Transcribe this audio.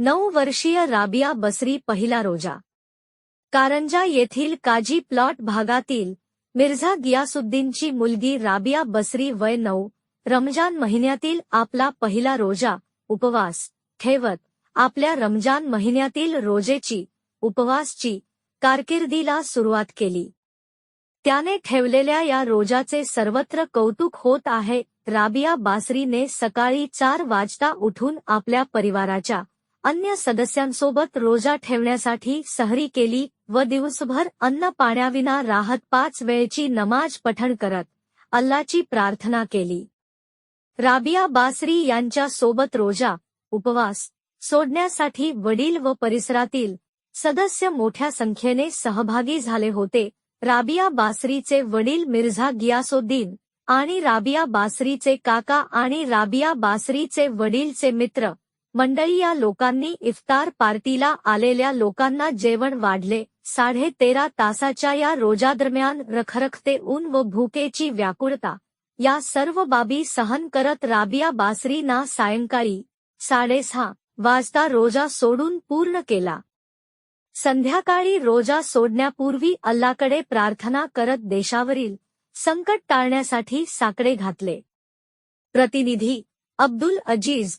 नऊ वर्षीय राबिया बसरी पहिला रोजा. कारंजा येथील काजी प्लॉट भागातील मिर्झा गियासुद्दीनची मुलगी राबिया बसरी वय नऊ रमजान महिन्यातील आपला पहिला रोजा उपवास ठेवत आपल्या रमजान महिन्यातील रोजेची उपवासची कारकिर्दीला सुरुवात केली. त्याने ठेवलेल्या या रोजाचे सर्वत्र कौतुक होत आहे राबिया बासरीने सकाळी चार वाजता उठून आपल्या परिवाराच्या अन्य सदस्यांसोबत रोजा ठेवण्यासाठी सहरी केली व दिवसभर अन्न पाण्याविना राहत पाच वेळची नमाज पठण करत अल्लाची प्रार्थना केली. राबिया बासरी यांच्या सोबत रोजा उपवास सोडण्यासाठी वडील व परिसरातील सदस्य मोठ्या संख्येने सहभागी झाले होते. राबिया बासरीचे वडील मिर्झा गियासोद्दीन आणि राबिया बासरीचे काका आणि राबिया बासरीचे वडीलचे मित्र मंडळी या लोकांनी इफ्तार पार्टीला आलेल्या लोकांना जेवण वाढले. साडे तेरा तासाच्या या रोजादरम्यान रखरखते ऊन व भूकेची व्याकुळता. या सर्व बाबी सहन करत राबिया बासरीना सायंकाळी साडेसहा वाजता रोजा सोडून पूर्ण केला. संध्याकाळी रोजा सोडण्यापूर्वी अल्लाकडे प्रार्थना करत देशावरील संकट टाळण्यासाठी साकडे घातले. प्रतिनिधी Abdul Aziz